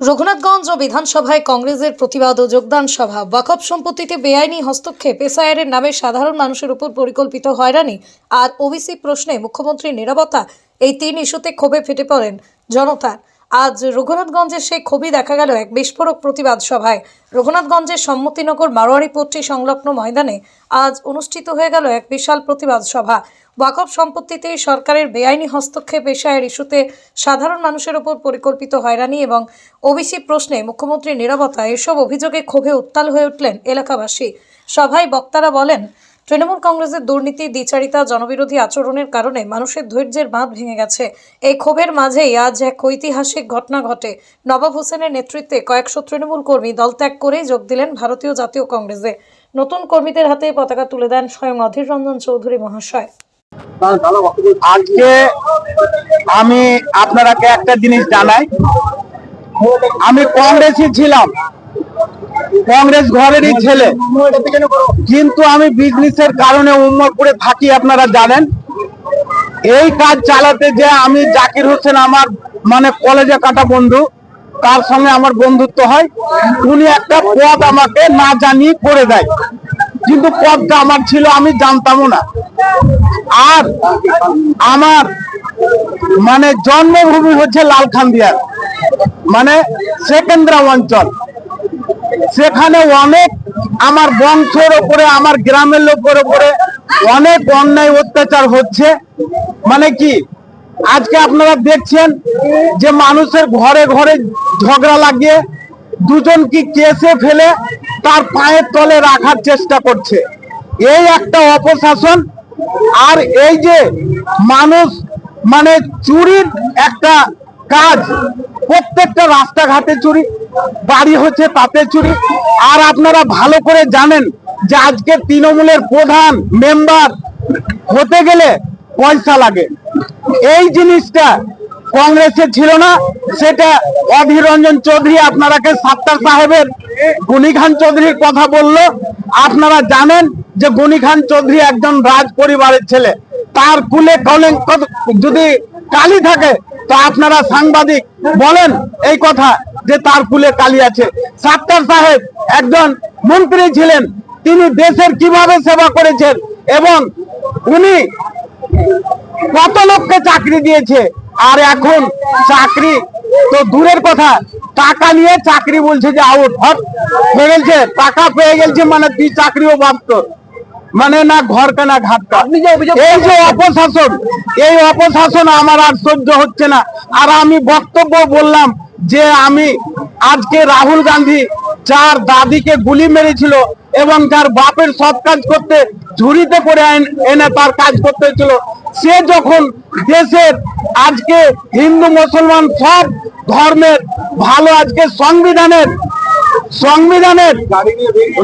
রঘুনাথগঞ্জ ও বিধানসভায় কংগ্রেসের প্রতিবাদ ও যোগদান সভা। ওয়াকফ সম্পত্তিতে বেআইনি হস্তক্ষেপ। এসআইআরের নামে সাধারণ মানুষের উপর পরিকল্পিত হয়রানি। আর ওবিসি প্রশ্নে মুখ্যমন্ত্রীর নিরাপত্তা এই তিন ইস্যুতে ক্ষোভে ফেটে পড়েন জনতা। আজ রঘুনাথগঞ্জের সেই ক্ষোভই দেখা গেল এক বিস্ফোরক প্রতিবাদ সভায়। রঘুনাথগঞ্জের সম্মতিনগর মারোয়ারিপট্টি সংলগ্ন ময়দানে আজ অনুষ্ঠিত হয়ে গেল এক বিশাল প্রতিবাদ সভা। ওয়াকফ সম্পত্তিতে সরকারের বেআইনি হস্তক্ষেপ এশায়ের ইস্যুতে সাধারণ মানুষের উপর পরিকল্পিত হয়রানি এবং ওবিসি প্রশ্নে মুখ্যমন্ত্রীর নিরাপত্তা এসব অভিযোগে ক্ষোভে উত্তাল হয়ে উঠলেন এলাকাবাসী। সভায় বক্তারা বলেন, তৃণমূল কংগ্রেসের দুর্নীতি, দ্বিচারিতা, জনবিরোধী আচরণের কারণে মানুষের ধৈর্যের বাঁধ ভেঙে গেছে। এই ক্ষোভের মাঝেই আজ এক ঐতিহাসিক ঘটনা ঘটে। নবাব হোসেনের নেতৃত্বে কয়েকশো তৃণমূল কর্মী দল ত্যাগ করেই যোগ দিলেন ভারতীয় জাতীয় কংগ্রেসে। নতুন কর্মীদের হাতে পতাকা তুলে দেন স্বয়ং অধীর রঞ্জন চৌধুরী মহাশয়। আজকে আমি আপনারাকে একটা জিনিস জানাই। আমি কংগ্রেসই ছিলাম। কংগ্রেস ঘরেরই ছেলে। কিন্তু আমি বিজনেসের কারণে উম্মরপুরে থাকি, আপনারা জানেন। এই কাজ চালাতে যে আমি জাকির হোসেন আমার মানে কলেজে কাটা বন্ধু, তার সঙ্গে আমার বন্ধুত্ব হয়। উনি একটা পদ আমাকে না জানিয়ে করে দেয়। কিন্তু পদটা আমার ছিল, আমি জানতামও না। আর আমার মানে জন্মভূমি হচ্ছে লালখান্দিয়ার মানে সেকেন্দ্রা অঞ্চল সেখানে অনেক আমার বংশের ওপরে, আমার গ্রামের লোকের ওপরে অনেক অন্যায় অত্যাচার হচ্ছে। মানে কি? আজকে আপনারা দেখছেন যে মানুষের ঘরে ঘরে ঝগড়া লাগিয়ে দুজন কি কেসে ফেলে তার পায়ের তলে রাখার চেষ্টা করছে। এই একটা অপশাসন আর এই যে মানুষ মানে চুরির একটা কাজ, প্রত্যেকটা রাস্তাঘাটে চুরি, বাড়ি হচ্ছে তাতে চুরি। আর আপনারা ভালো করে জানেন যে আজকে তৃণমূলের প্রধান মেম্বার হতে গেলে পয়সা লাগে। এই জিনিসটা কংগ্রেসে ছিল না, সেটা অধীর রঞ্জন চৌধুরী আপনারাকে সাত্তার সাহেবের গনি খান চৌধুরীর কথা বলল। আপনারা জানেন যে গনি খান চৌধুরী একজন রাজ পরিবারের ছেলে, তার কুলে কলে যদি কালি থাকে, তো আপনারা সাংবাদিক বলেন এই কথা যে তার কুলে কালি আছে। সাত্তার সাহেব একজন মন্ত্রী ছিলেন, তিনি দেশের কীভাবে সেবা করেছেন এবং উনি কত লোককে চাকরি দিয়েছে, আর এখন চাকরি তো দূরের কথা, টাকা নিয়ে চাকরি বলছে যে আউট হট, হয়ে গেছে টাকা পেয়ে গেছে মানে তুই চাকরিও বাঁচত মানে না ঘর কেনা ঘাট এই যে অপশাসন এই অপশাসন আমার আর সহ্য হচ্ছে না। আর আমি বক্তব্য বললাম যে আমি আজকে রাহুল গান্ধী যার দাদিকে গুলি মেরেছিল এবং যার বাপের সব কাজ করতে ঝুড়িতে করে এন- এনে তার কাজ করতে ছিল সে যখন দেশের আজকে হিন্দু মুসলমান সব ধর্মের ভালো আজকে সংবিধানের সংবিধানের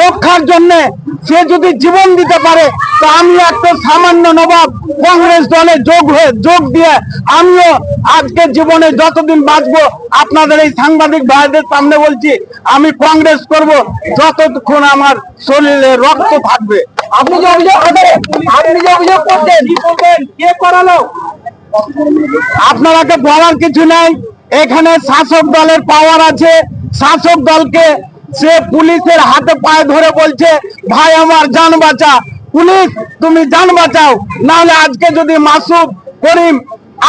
রক্ষার জন্য সে যদি জীবন দিতে পারে, তো আমি একটা সামান্য নবাব কংগ্রেস দলে যোগ হয়ে, যোগ দিয়ে আমিও আজকে জীবনে যতদিন বাঁচবো, আপনাদের এই সাংবাদিক ভাইদের সামনে বলছি, আমি কংগ্রেস করব যতক্ষণ আমার শরীরে রক্ত থাকবে। আপনি যে অভিযোগ আপনি যে অভিযোগ করছেন কে করালো? আপনারাকে বলার কিছু নাই। এখানে শাসক দলের পাওয়ার আছে। শাসক দলকে সে পুলিশের হাতে পায়ে ধরে বলছে, ভাই, আমার জান বাঁচা। পুলিশ, তুমি যান বাঁচাও। নাহলে আজকে যদি মাসুব করিম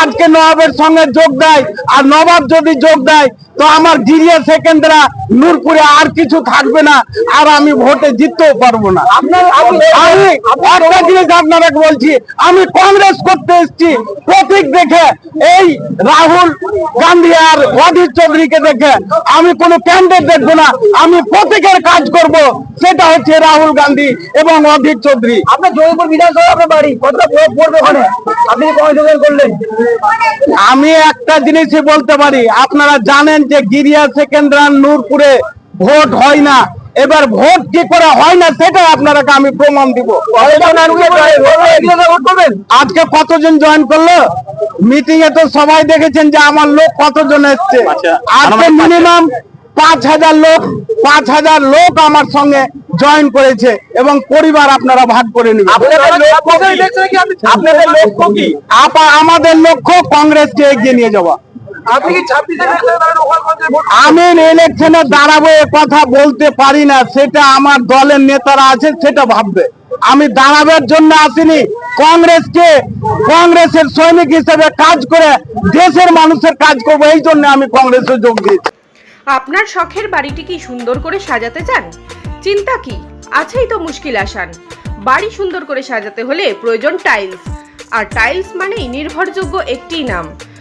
আজকে নবাবের সঙ্গে যোগ দেয়, আর নবাব যদি যোগ দেয় তো আমার জিরিয়া সেকেন্দ্রা নূরপুরে আর কিছু থাকবে না আর আমি ভোটে জিততেও পারব না। আমি একটা জিনিস আপনাকে বলছি আমি কংগ্রেস করতে এসেছি প্রতীক দেখে এই রাহুল গান্ধী আর অধীর চৌধুরীকে দেখে আমি কোনো ক্যান্ডিডেট দেখব না আমি প্রতীকের কাজ করব সেটা হচ্ছে রাহুল গান্ধী এবং অধীর চৌধুরী। আপনার জয়পুর বিধানসভা আপনার বাড়ি কতটা প্রয়োগ পড়বে ওখানে? আপনি করলেন? আমি একটা জিনিসই বলতে পারি আপনারা জানেন যে গিরিয়া সেকেন্দ্রা নূরপুরে ভোট হয় না। এবার ভোট কি করে হয় না সেটা আপনারাকে আমি প্রমাণ দিব। আজকে কতজন জয়েন করল? মিটিং এ তো সবাই দেখেছেন যে আমার লোক কতজন এসছে। আজকে মিনিমাম পাঁচ হাজার লোক পাঁচ হাজার লোক আমার সঙ্গে জয়েন করেছে এবং পরিবার আপনারা ভাগ করে নেবেন আপনাদের লক্ষ্য কি? আমাদের লক্ষ্য কংগ্রেসকে এগিয়ে নিয়ে যাওয়া। আমি ইলেকশনে দাঁড়াবো এ কথা বলতে পারি না সেটা আমার দলের নেতারা আছে সেটা ভাববে। আমি দাঁড়াবার জন্য আসিনি কংগ্রেসকে কংগ্রেসের সৈনিক হিসেবে কাজ করে দেশের মানুষের কাজ করব এই জন্য আমি কংগ্রেসে যোগ দিয়েছি। আপনার শখের বাড়িটি কি সুন্দর করে সাজাতে চান? চিন্তা কি? আছেই তো মুশকিল আসান। বাড়ি সুন্দর করে সাজাতে হলে প্রয়োজন টাইলস। আর টাইলস মানেই নির্ভরযোগ্য একটি নাম।